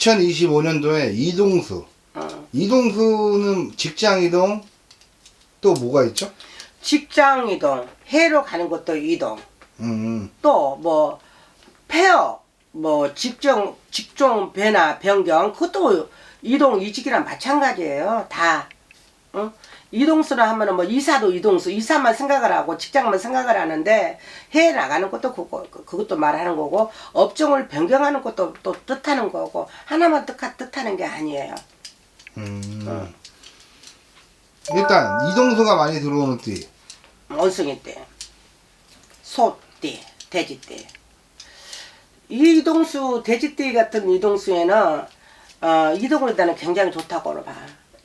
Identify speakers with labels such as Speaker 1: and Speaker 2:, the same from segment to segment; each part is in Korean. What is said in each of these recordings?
Speaker 1: 2025년도에 이동수.
Speaker 2: 어.
Speaker 1: 이동수는 직장 이동 또 뭐가 있죠?
Speaker 2: 직장 이동, 해로 가는 것도 이동,
Speaker 1: 음,
Speaker 2: 또 뭐 폐업, 뭐 직종 직종 변화 변경 그것도 이동 이직이랑 마찬가지예요. 다. 응? 이동수라 하면은 뭐 이사도 이동수, 이사만 생각을 하고 직장만 생각을 하는데 해외 나가는 것도 그거 그- 그것도 말하는 거고 업종을 변경하는 것도 또 뜻하는 거고 하나만 뜻 뜻하는 게 아니에요.
Speaker 1: 음.
Speaker 2: 어.
Speaker 1: 일단 이동수가 많이 들어오는 띠.
Speaker 2: 원숭이 때, 소띠, 돼지띠. 이 이동수, 돼지띠 같은 이동수에는 어, 이동을 일단은 굉장히 좋다고 봐.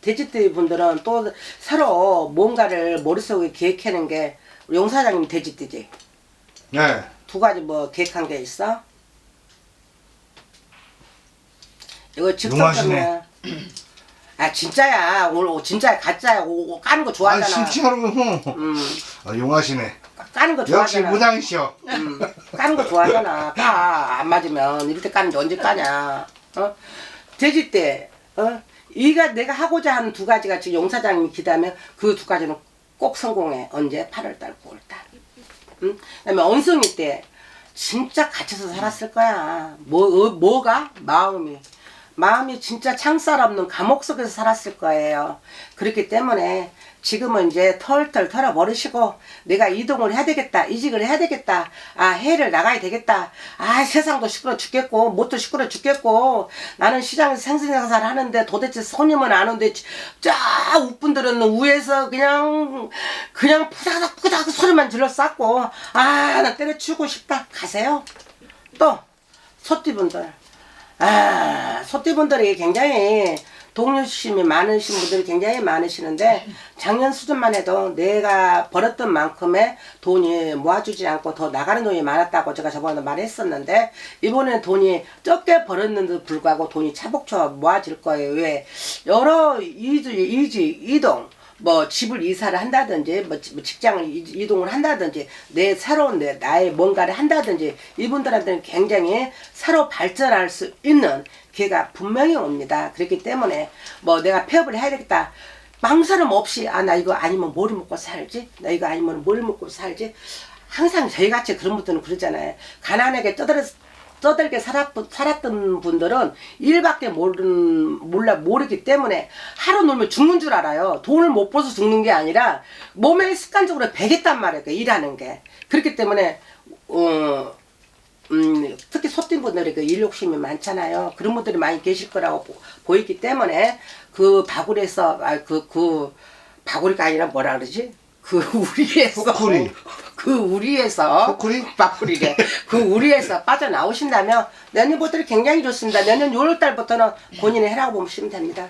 Speaker 2: 돼지띠 분들은 또 서로 뭔가를 머릿속에 계획하는 게 우리 용 사장님 돼지띠지.
Speaker 1: 네.
Speaker 2: 두 가지 뭐 계획한 게 있어? 이거 직접
Speaker 1: 용하시네.
Speaker 2: 때문에. 아 진짜야 오늘 진짜야 가짜야 오, 오, 까는 거
Speaker 1: 아,
Speaker 2: 좋아하잖아.
Speaker 1: 진짜로.
Speaker 2: 음
Speaker 1: 아, 용하시네.
Speaker 2: 까는 거
Speaker 1: 역시
Speaker 2: 좋아하잖아.
Speaker 1: 무당이시여.
Speaker 2: 음, 까는 거 좋아하잖아. 까. 안 맞으면 이럴 때 까는지 언제 까냐. 어? 돼지 때, 어? 이가 내가 하고자 하는 두 가지가 지금 용 사장님이 기다면 그 두 가지는 꼭 성공해. 언제? 8월달, 9월달. 응? 그다음에 언성이 때 진짜 갇혀서 살았을 거야. 뭐, 어, 뭐가? 마음이. 마음이 진짜 창살 없는 감옥 속에서 살았을 거예요. 그렇기 때문에 지금은 이제 털털 털어버리시고 내가 이동을 해야 되겠다. 이직을 해야 되겠다. 아, 해를 나가야 되겠다. 아, 세상도 시끄러 죽겠고, 뭣도 시끄러 죽겠고, 나는 시장에서 생생장사를 하는데 도대체 손님은 안 오는데, 쫙 우분들은 위에서 그냥, 그냥 푸다닥 소리만 질러 쌓고, 아, 나 때려치우고 싶다. 가세요. 또, 소띠분들. 아, 소띠분들이 굉장히 동료심이 많으신 분들이 굉장히 많으시는데 작년 수준만 해도 내가 벌었던 만큼의 돈이 모아주지 않고 더 나가는 돈이 많았다고 제가 저번에 말했었는데 이번에 돈이 적게 벌었는데도 불구하고 돈이 차복처 모아질 거예요. 왜? 여러 이주, 이지, 이동 뭐 집을 이사를 한다든지 뭐 지- 뭐 직장을 이- 이동을 한다든지 내 새로운 내 나의 뭔가를 한다든지 이분들한테는 굉장히 새로 발전할 수 있는 기회가 분명히 옵니다. 그렇기 때문에 뭐 내가 폐업을 해야 되겠다. 망설임 없이 아 나 이거 아니면 뭘 먹고 살지? 나 이거 아니면 뭘 먹고 살지? 항상 저희같이 그런 분들은 그러잖아요. 가난하게 떠들어 떠들게 살았, 살았던 분들은 일밖에 모르는, 몰라, 모르기 때문에 하루 놀면 죽는 줄 알아요. 돈을 못 벌어서 죽는 게 아니라 몸에 습관적으로 배겠단 말이에요. 그 일하는 게. 그렇기 때문에, 어, 음, 특히 소띠 분들이 그 일욕심이 많잖아요. 그런 분들이 많이 계실 거라고 보, 보이기 때문에 그 바구리에서, 아, 그, 그, 바구리가 아니라 뭐라 그러지? 그 우리에서.
Speaker 1: 포크리.
Speaker 2: 그 우리에서.
Speaker 1: 포크리?
Speaker 2: 바풀이래. 그 우리에서 빠져나오신다면 내년부터 굉장히 좋습니다. 내년 6월 달부터는 본인이 해라고 보시면 됩니다.